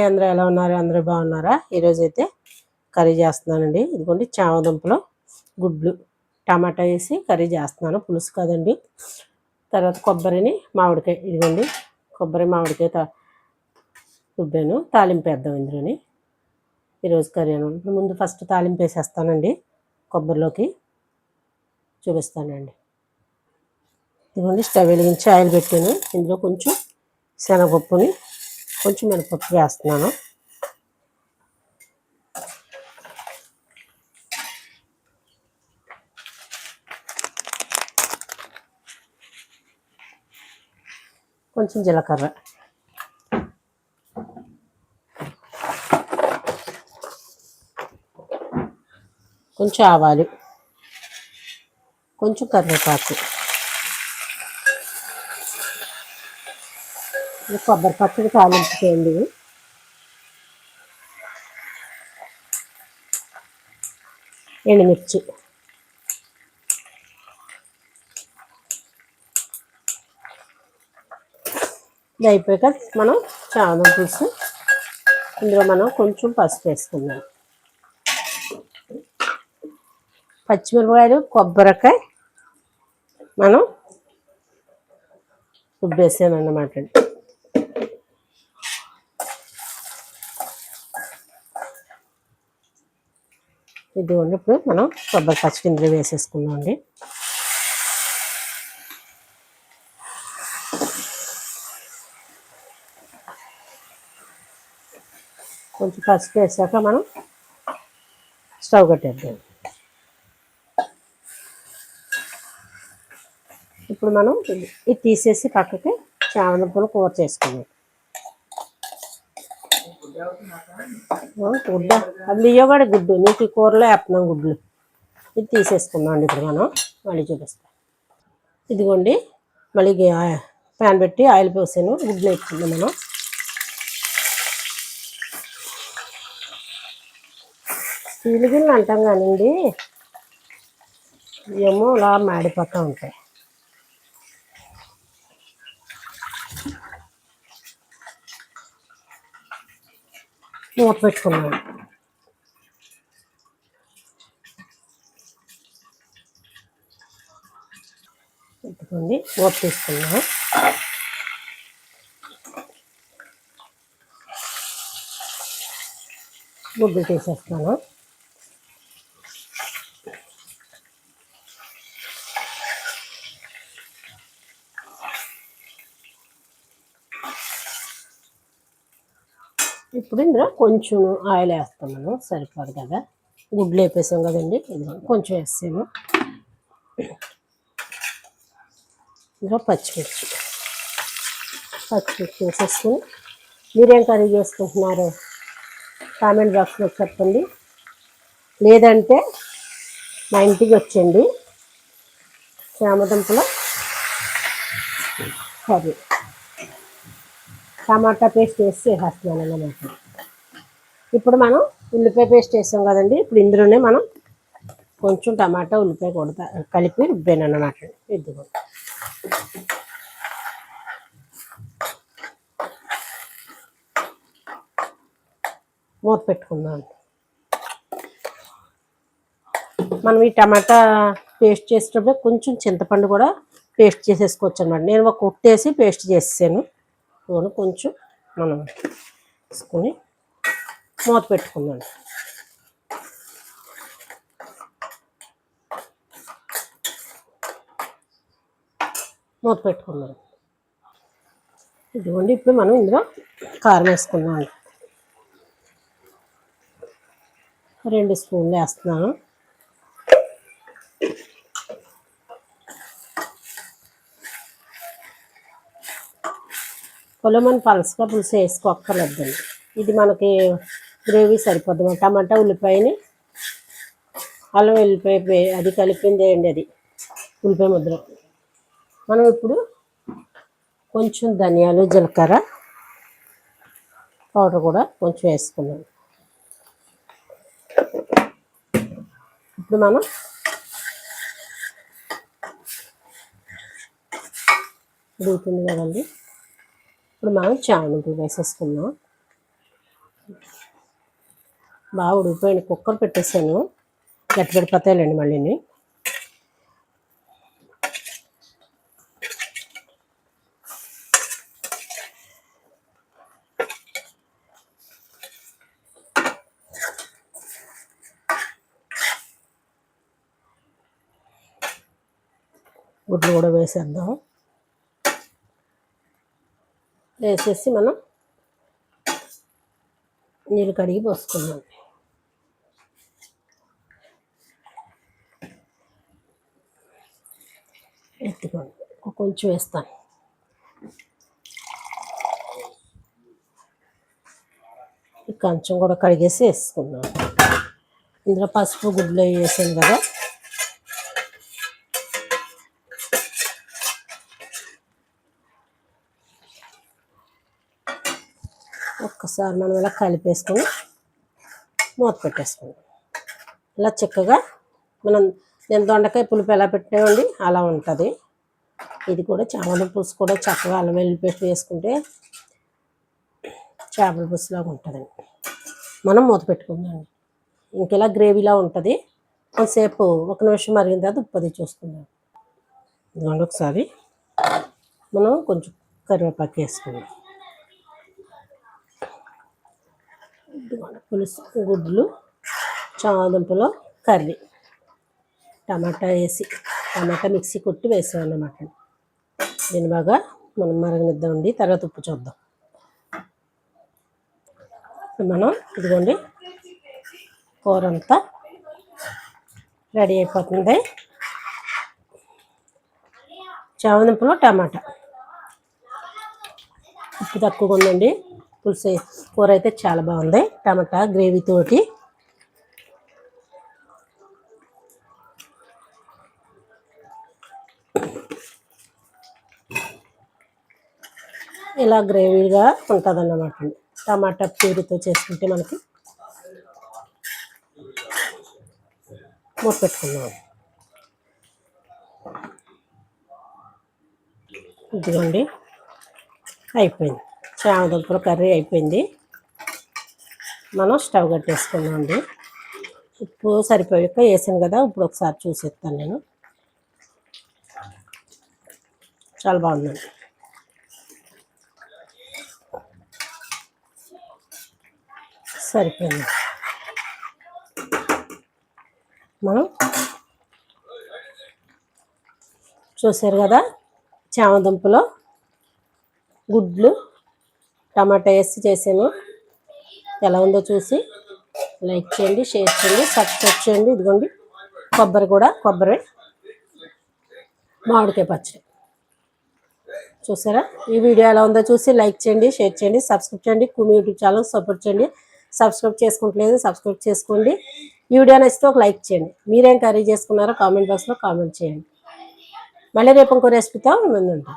అందరూ ఎలా ఉన్నారు? అందరూ బాగున్నారా? ఈరోజు అయితే కర్రీ చేస్తున్నానండి. ఇదిగోండి చామదుంపలు గుడ్లు టమాటా వేసి కర్రీ చేస్తున్నాను. పులుసు కదండి. తర్వాత కొబ్బరిని మామిడికాయ ఇదిగోండి కొబ్బరి మామిడికాయ తా రుబ్బాను. తాలింపు వేద్దాం ఇందులోని. ఈరోజు కర్రీ ముందు ఫస్ట్ తాలింపు వేసేస్తానండి. కొబ్బరిలోకి చూపిస్తానండి. ఇదిగోండి స్టవ్ వెలిగించి ఆయిల్ పెట్టాను. ఇందులో కొంచెం శనగపప్పుని కొంచెం మినపప్పు వేస్తున్నాను. కొంచెం జీలకర్ర. కొంచెం ఆవాలు. కొంచెం కరివేపాకు. కొబ్బరి పచ్చడి తాలింపుకేయండి ఎండుమిర్చి. ఇది అయిపోయాక మనం చాదం పులుసు. ఇందులో మనం కొంచెం పసుపు వేసుకుందాం. పచ్చిమిరపకాయలు కొబ్బరికాయ మనం రుబ్బేసాను అన్నమాట ఇది ఇది ఉన్నప్పుడు మనం కొబ్బరి పచ్చడి ఇందులో వేసేసుకుందాం అండి. కొంచెం పసుపు వేసాక మనం స్టవ్ కట్టేద్దాం. ఇప్పుడు మనం ఇది తీసేసి పక్కకి చామదుంపలు కూర చేసుకుందాం. గుడ్డ అది లియ్యగాడి గుడ్డు. నీకు కూరలో వేస్తున్నాం గుడ్లు. ఇది తీసేసుకుందాం అండి ఇప్పుడు మనం. మళ్ళీ చూపిస్తాం. ఇదిగోండి. మళ్ళీ ప్యాన్ పెట్టి ఆయిల్ పోసాను. గుడ్లు వేసుకుందాం మనం. స్టీల్ అంటాం కానివ్వండి ఏమో అలా మాడిపోతూ ఉంటాయి. మూత పెట్టుకున్నాను పెట్టుకోండి మూత తీసుకున్నాం ముగ్గులు తీసేస్తాను. ఇప్పుడు ఇందులో కొంచెం ఆయిల్ వేస్తాం మనం సరిపోదు కదా. గుడ్లు వేపేసాం కదండి ఇది కొంచెం వేసాము. ఇందులో పచ్చిమిర్చి. పచ్చిమిర్చి వేసేసుకుని మీరేం కర్రీ చేసుకుంటున్నారు? కామెంట్ బాక్స్లో చెప్పండి. లేదంటే మా ఇంటికి వచ్చండి చామదుంపల కర్రీ. టమాటా పేస్ట్ వేసి చేసేస్తున్నాను అన్నమాట. ఇప్పుడు మనం ఉల్లిపాయ పేస్ట్ వేసాం కదండి. ఇప్పుడు ఇందులోనే మనం కొంచెం టమాటా ఉల్లిపాయ కొడతా కలిపి రుబ్బాను అన్నమాట. ఇదిగో. మూత పెట్టుకుందాం. మనం ఈ టమాటా పేస్ట్ చేసేటప్పుడు కొంచెం చింతపండు కూడా పేస్ట్ చేసేసుకోవచ్చు అనమాట నేను ఒక కొట్టేసి పేస్ట్ చేసాను నూనె కొంచెం మనం తీసుకుని మూత పెట్టుకుందాం. మూత పెట్టుకుందాం. ఇదిగోండి ఇప్పుడు మనం ఇందులో కారం వేసుకుందాం. రెండు స్పూన్లు వేస్తున్నాను. పొలమని పలసగా పులుసు వేసుకోక్కర్లేదండి. ఇది మనకి గ్రేవీ సరిపోద్ది. టమాటా ఉల్లిపాయని అల్లం వెల్లిపాయ అది కలిపింది అండి అది ఉల్లిపాయ ముద్ర. మనం ఇప్పుడు కొంచెం ధనియాలు జీలకర్ర పౌడర్ కూడా కొంచెం వేసుకున్నాం ఇప్పుడు మనం ఉడుగుతుంది కదండి. ఇప్పుడు మనం చామంతి వేసేసుకుందాం. బాగా ఉడికిపోయింది. కుక్కర్ పెట్టేసాను గట్టి పడిపోతాయిలేండి మళ్ళీని గుడ్లు కూడా వేసేద్దాం. వేసేసి మనం నీళ్ళు కడిగి పోసుకున్నాం ఎత్తుకోండి. కొంచెం వేస్తాను. ఈ కంచం కూడా కడిగేసి వేసుకున్నాను ఇందులో పసుపు గుడ్లు వేసాను కదా. ఒక్కసారి మనం ఇలా కలిపేసుకొని మూత పెట్టేసుకుందాం. ఇలా చక్కగా మనం నేను దొండకాయ పులుపు ఎలా పెట్టామండి? అలా ఉంటుంది. ఇది కూడా చేపల పులుసు కూడా చక్కగా అల్లం వెల్లుల్లి పేస్ట్ వేసుకుంటే చేపల పులుసులాగా ఉంటుందండి. మనం మూత పెట్టుకుందాం. ఇంకెలా గ్రేవీలా ఉంటుంది. కొంతసేపు ఒక నిమిషం మరిగిన తర్వాత ఉప్పది చూసుకుందాం. ఇదిగోండి ఒకసారి మనం కొంచెం కరివేపాకు వేసుకుందాం ఇదిగోండి పులుసు గుడ్లు చామదుంపలో కర్రీ. టమాటా వేసి టమాటా మిక్సీ కొట్టి వేసాం అన్నమాట దీన్ని బాగా మనం మరగనిద్దామండి. తర్వాత ఉప్పు చూద్దాం. మనం ఇదిగోండి కూర అంతా రెడీ అయిపోతుంది. చామదుంపలో టమాటా. ఉప్పు తక్కువగా ఉందండి. పులుసు కూర అయితే చాలా బాగుంది. టమాటా గ్రేవీ తోటి. ఇలా గ్రేవీగా ఉంటుంది అన్నమాట టమాటా ప్యూరితో చేసుకుంటే మనకి మూత పెట్టుకున్నాం ఇదిగోండి. అయిపోయింది. చామదుంపల కర్రీ అయిపోయింది. మనం స్టవ్ కట్టేసుకున్నామండి ఉప్పు సరిపోయాక వేసాను కదా ఇప్పుడు ఒకసారి చూసేస్తాను నేను. చాలా బాగుందండి. సరిపోయింది. మనం చూసారు కదా చామదుంపలో గుడ్లు టమాటా వేసి చేసాను. ఎలా ఉందో చూసి లైక్ చేయండి షేర్ చేయండి సబ్స్క్రైబ్ చేయండి. ఇదిగోండి కొబ్బరి కూడా కొబ్బరి మామిడికాయ పచ్చడి. చూసారా? ఈ వీడియో ఎలా ఉందో చూసి లైక్ చేయండి షేర్ చేయండి సబ్స్క్రైబ్ చేయండి. కుమి యూట్యూబ్ ఛానల్ సపోర్ట్ చేయండి. సబ్స్క్రైబ్ చేసుకుంటలేదు సబ్స్క్రైబ్ చేసుకోండి. ఈ వీడియో నచ్చితే ఒక లైక్ చేయండి. మీరేం కర్రీ చేసుకున్నారో కామెంట్ బాక్స్లో కామెంట్ చేయండి. మళ్ళీ రేపు ఇంకో రెసిపీతో ముందు ఉంటాం.